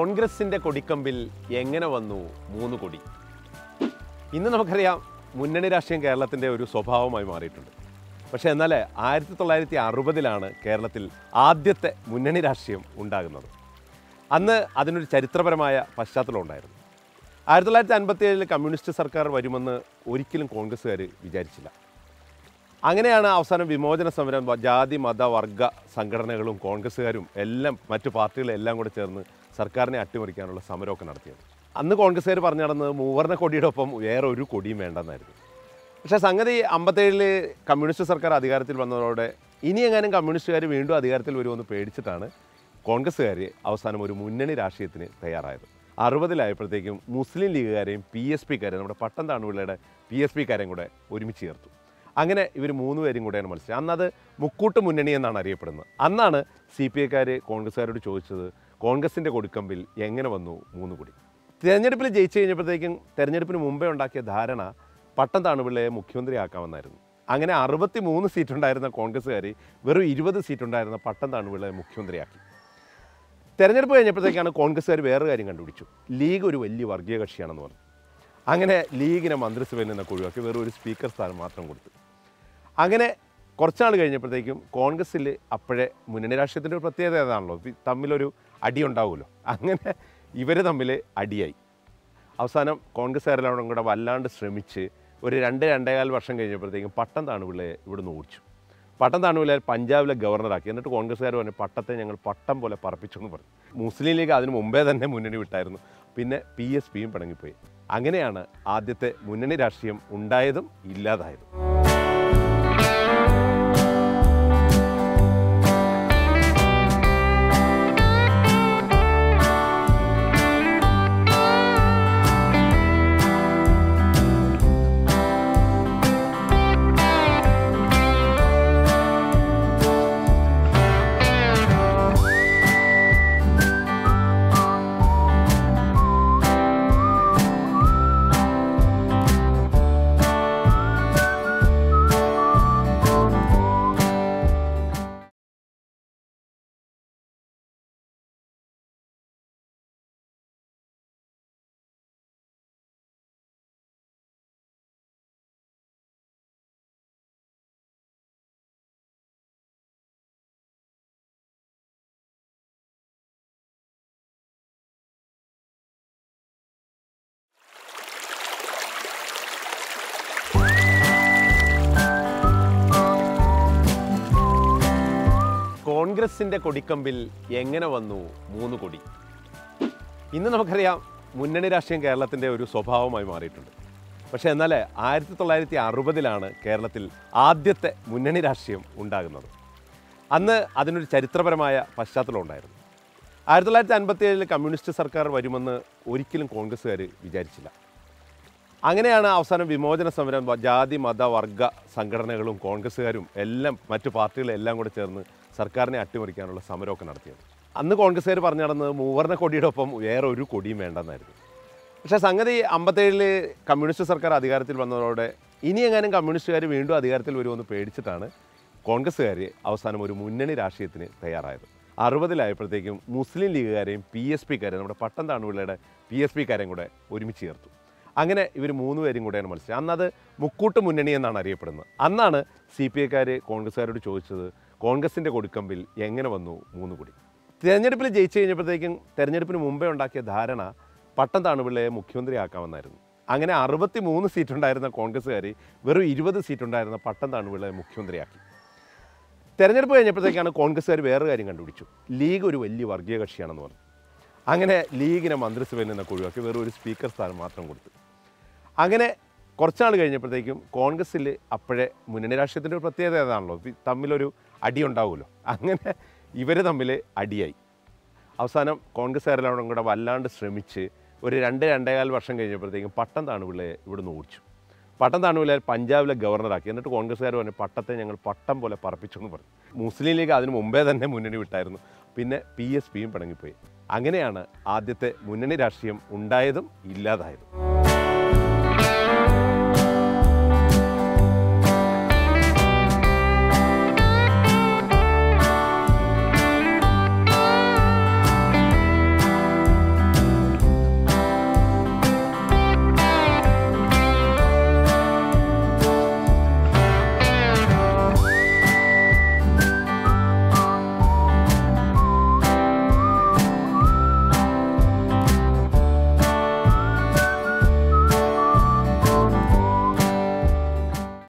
കോൺഗ്രസിന്റെ കൊടിക്കമ്പിൽ എങ്ങനെ വന്നു മൂന്ന് കൊടി? ഇന്ന് നമുക്കറിയാം മുന്നണി രാഷ്ട്രീയം കേരളത്തിന്റെ ഒരു സ്വഭാവമായി മാറിയിട്ടുണ്ട്. പക്ഷേ എന്നാൽ ആയിരത്തി തൊള്ളായിരത്തി അറുപതിലാണ് കേരളത്തിൽ ആദ്യത്തെ മുന്നണി രാഷ്ട്രീയം ഉണ്ടാകുന്നത്. അന്ന് അതിനൊരു ചരിത്രപരമായ പശ്ചാത്തലം ഉണ്ടായിരുന്നു. ആയിരത്തി തൊള്ളായിരത്തി അൻപത്തി ഏഴിൽ കമ്മ്യൂണിസ്റ്റ് സർക്കാർ വരുമെന്ന് ഒരിക്കലും കോൺഗ്രസ്സുകാർ വിചാരിച്ചില്ല. അങ്ങനെയാണ് അവസാനം വിമോചന സമരം ജാതി മത വർഗ സംഘടനകളും കോൺഗ്രസ്സുകാരും എല്ലാം മറ്റു പാർട്ടികളും എല്ലാം കൂടെ ചേർന്ന് സർക്കാരിനെ അട്ടിമറിക്കാനുള്ള സമരമൊക്കെ നടത്തിയത്. അന്ന് കോൺഗ്രസ്സുകാർ പറഞ്ഞു നടന്നത് മൂവർണ കൊടിയുടെ ഒപ്പം വേറെ ഒരു കൊടിയും വേണ്ടെന്നായിരുന്നു. പക്ഷേ സംഗതി അമ്പത്തേഴിൽ കമ്മ്യൂണിസ്റ്റ് സർക്കാർ അധികാരത്തിൽ വന്നതോടെ ഇനി എങ്ങാനും കമ്മ്യൂണിസ്റ്റുകാർ വീണ്ടും അധികാരത്തിൽ വരുമെന്ന് പേടിച്ചിട്ടാണ് കോൺഗ്രസ്സുകാർ അവസാനം ഒരു മുന്നണി രാഷ്ട്രീയത്തിന് തയ്യാറായത്. അറുപതിലായപ്പോഴത്തേക്കും മുസ്ലിം ലീഗുകാരെയും പി എസ് പിക്കാരെയും നമ്മുടെ പട്ടം താണുപിള്ളയുടെ പി എസ് പിക്കാരെയും കൂടെ ഒരുമിച്ച് ചേർത്തു. അങ്ങനെ ഇവർ മൂന്ന് പേരും കൂടെയാണ് മത്സരം അന്നത് മുക്കൂട്ട് മുന്നണി എന്നാണ് അറിയപ്പെടുന്നത്. അന്നാണ് സി പി ഐക്കാർ കോൺഗ്രസ്സുകാരോട് ചോദിച്ചത് കോൺഗ്രസിന്റെ കൊടുക്കമ്പിൽ എങ്ങനെ വന്നു മൂന്ന് കൂടി? തിരഞ്ഞെടുപ്പിൽ ജയിച്ചു കഴിഞ്ഞപ്പോഴത്തേക്കും തിരഞ്ഞെടുപ്പിന് മുമ്പേ ഉണ്ടാക്കിയ ധാരണ പട്ടം താണുപിള്ളയെ മുഖ്യമന്ത്രിയാക്കാമെന്നായിരുന്നു. അങ്ങനെ അറുപത്തി മൂന്ന് സീറ്റുണ്ടായിരുന്ന കോൺഗ്രസ്സുകാർ വെറും ഇരുപത് സീറ്റുണ്ടായിരുന്ന പട്ടം താണുപിള്ളയെ മുഖ്യമന്ത്രിയാക്കി. തെരഞ്ഞെടുപ്പ് കഴിഞ്ഞപ്പോഴത്തേക്കാണ് കോൺഗ്രസ്സുകാർ വേറെ കാര്യം കണ്ടുപിടിച്ചു. ലീഗ് ഒരു വലിയ വർഗീയ കക്ഷിയാണെന്ന് പറഞ്ഞു. അങ്ങനെ ലീഗിനെ മന്ത്രിസഭയിൽ നിന്നൊക്കെ ഒഴിവാക്കി വെറും ഒരു സ്പീക്കർ സ്ഥാനം മാത്രം കൊടുത്തു. അങ്ങനെ കുറച്ചാൾ കഴിഞ്ഞപ്പോഴത്തേക്കും കോൺഗ്രസ്സിൽ അപ്പോഴേ മുന്നണി രാഷ്ട്രീയത്തിന്റെ ഒരു പ്രത്യേകത ഏതാണല്ലോ? തമ്മിലൊരു അടി ഉണ്ടാവുമല്ലോ. അങ്ങനെ ഇവർ തമ്മിൽ അടിയായി. അവസാനം കോൺഗ്രസ്സുകാരെല്ലാം കൂടെ വല്ലാണ്ട് ശ്രമിച്ച് ഒരു രണ്ട് രണ്ടേകാൽ വർഷം കഴിഞ്ഞപ്പോഴത്തേക്കും പട്ടം താണുപിള്ളയെ ഇവിടുന്ന് ഓടിച്ചു. പട്ടം താണുപിള്ളയെ പഞ്ചാബിലെ ഗവർണറാക്കി. എന്നിട്ട് കോൺഗ്രസ്സുകാർ പറഞ്ഞു പട്ടത്തെ ഞങ്ങൾ പട്ടം പോലെ പറപ്പിച്ചു എന്ന് പറഞ്ഞു. മുസ്ലിം ലീഗ് അതിന് മുമ്പേ തന്നെ മുന്നണി വിട്ടായിരുന്നു. പിന്നെ പി എസ് പിയും പിണങ്ങിപ്പോയി. അങ്ങനെയാണ് ആദ്യത്തെ മുന്നണി രാഷ്ട്രീയം ഉണ്ടായതും ഇല്ലാതായതും. കോൺഗ്രസിന്റെ കൊടിക്കമ്പിൽ എങ്ങനെ വന്നു മൂന്ന് കൊടി? ഇന്ന് നമുക്കറിയാം മുന്നണി രാഷ്ട്രീയം കേരളത്തിന്റെ ഒരു സ്വഭാവമായി മാറിയിട്ടുണ്ട്. പക്ഷേ എന്നാൽ ആയിരത്തി തൊള്ളായിരത്തി അറുപതിലാണ് കേരളത്തിൽ ആദ്യത്തെ മുന്നണി രാഷ്ട്രീയം ഉണ്ടാകുന്നത്. അന്ന് അതിനൊരു ചരിത്രപരമായ പശ്ചാത്തലം ഉണ്ടായിരുന്നു. ആയിരത്തി തൊള്ളായിരത്തി അൻപത്തി ഏഴിൽ കമ്മ്യൂണിസ്റ്റ് സർക്കാർ വരുമെന്ന് ഒരിക്കലും കോൺഗ്രസ്സുകാർ വിചാരിച്ചില്ല. അങ്ങനെയാണ് അവസാനം വിമോചന സമരം ജാതി മത വർഗ സംഘടനകളും കോൺഗ്രസ്സുകാരും എല്ലാം മറ്റു പാർട്ടികളും എല്ലാം കൂടെ ചേർന്ന് സർക്കാരിനെ അട്ടിമറിക്കാനുള്ള സമരമൊക്കെ നടത്തിയത്. അന്ന് കോൺഗ്രസ്സുകാർ പറഞ്ഞു നടന്നത് മൂവർണ കൊടിയുടെ ഒപ്പം വേറെ ഒരു കൊടിയും വേണ്ടെന്നായിരുന്നു. പക്ഷേ സംഗതി അമ്പത്തേഴിൽ കമ്മ്യൂണിസ്റ്റ് സർക്കാർ അധികാരത്തിൽ വന്നതോടെ ഇനി എങ്ങാനും കമ്മ്യൂണിസ്റ്റുകാർ വീണ്ടും അധികാരത്തിൽ വരുമെന്ന് പേടിച്ചിട്ടാണ് കോൺഗ്രസ്സുകാർ അവസാനം ഒരു മുന്നണി രാഷ്ട്രീയത്തിന് തയ്യാറായത്. അറുപതിലായപ്പോഴത്തേക്കും മുസ്ലിം ലീഗുകാരെയും പി എസ് പിക്കാരെയും നമ്മുടെ പട്ടം താണുപിള്ളയുടെ പി എസ് പിക്കാരെയും കൂടെ ഒരുമിച്ച് ചേർത്തു. അങ്ങനെ ഇവർ മൂന്ന് പേരും കൂടെയാണ് മത്സരം അന്നത് മുക്കൂട്ട് മുന്നണി എന്നാണ് അറിയപ്പെടുന്നത്. അന്നാണ് സി പി ഐക്കാർ കോൺഗ്രസ്സുകാരോട് ചോദിച്ചത് കോൺഗ്രസിന്റെ കൊടുക്കമ്പിൽ എങ്ങനെ വന്നു മൂന്ന് കൂടി? തിരഞ്ഞെടുപ്പിൽ ജയിച്ചു കഴിഞ്ഞപ്പോഴത്തേക്കും തിരഞ്ഞെടുപ്പിന് മുമ്പേ ഉണ്ടാക്കിയ ധാരണ പട്ടം താണുപിള്ളയെ മുഖ്യമന്ത്രിയാക്കാമെന്നായിരുന്നു. അങ്ങനെ അറുപത്തി മൂന്ന് സീറ്റുണ്ടായിരുന്ന കോൺഗ്രസ്സുകാർ വെറും ഇരുപത് സീറ്റുണ്ടായിരുന്ന പട്ടം താണുപിള്ളയെ മുഖ്യമന്ത്രിയാക്കി. തെരഞ്ഞെടുപ്പ് കഴിഞ്ഞപ്പോഴത്തേക്കാണ് കോൺഗ്രസ്സുകാർ വേറെ കാര്യം കണ്ടുപിടിച്ചു. ലീഗ് ഒരു വലിയ വർഗീയ കക്ഷിയാണെന്ന് പറഞ്ഞു. അങ്ങനെ ലീഗിനെ മന്ത്രിസഭയിൽ നിന്നൊക്കെ ഒഴിവാക്കി വെറും ഒരു സ്പീക്കർ സ്ഥാനം മാത്രം കൊടുത്തു. അങ്ങനെ കുറച്ചാൾ കഴിഞ്ഞപ്പോഴത്തേക്കും കോൺഗ്രസ്സിൽ അപ്പോഴേ മുന്നണി രാഷ്ട്രീയത്തിന്റെ ഒരു പ്രത്യേകത ഏതാണല്ലോ? തമ്മിലൊരു അടി ഉണ്ടാവുമല്ലോ. അങ്ങനെ ഇവർ തമ്മിൽ അടിയായി. അവസാനം കോൺഗ്രസ്സുകാരെല്ലാം കൂടെ വല്ലാണ്ട് ശ്രമിച്ച് ഒരു രണ്ട് രണ്ടേകാൽ വർഷം കഴിഞ്ഞപ്പോഴത്തേക്കും പട്ടം താണുപിള്ളയെ ഇവിടുന്ന് ഓടിച്ചു. പട്ടം താണുപിള്ളയെ പഞ്ചാബിലെ ഗവർണറാക്കി. എന്നിട്ട് കോൺഗ്രസ്സുകാർ പറഞ്ഞു പട്ടത്തെ ഞങ്ങൾ പട്ടം പോലെ പറപ്പിച്ചു എന്ന് പറഞ്ഞു. മുസ്ലിം ലീഗ് അതിന് മുമ്പേ തന്നെ മുന്നണി വിട്ടായിരുന്നു. പിന്നെ പി എസ് പിയും പിണങ്ങിപ്പോയി. അങ്ങനെയാണ് ആദ്യത്തെ മുന്നണി രാഷ്ട്രീയം ഉണ്ടായതും ഇല്ലാതായതും.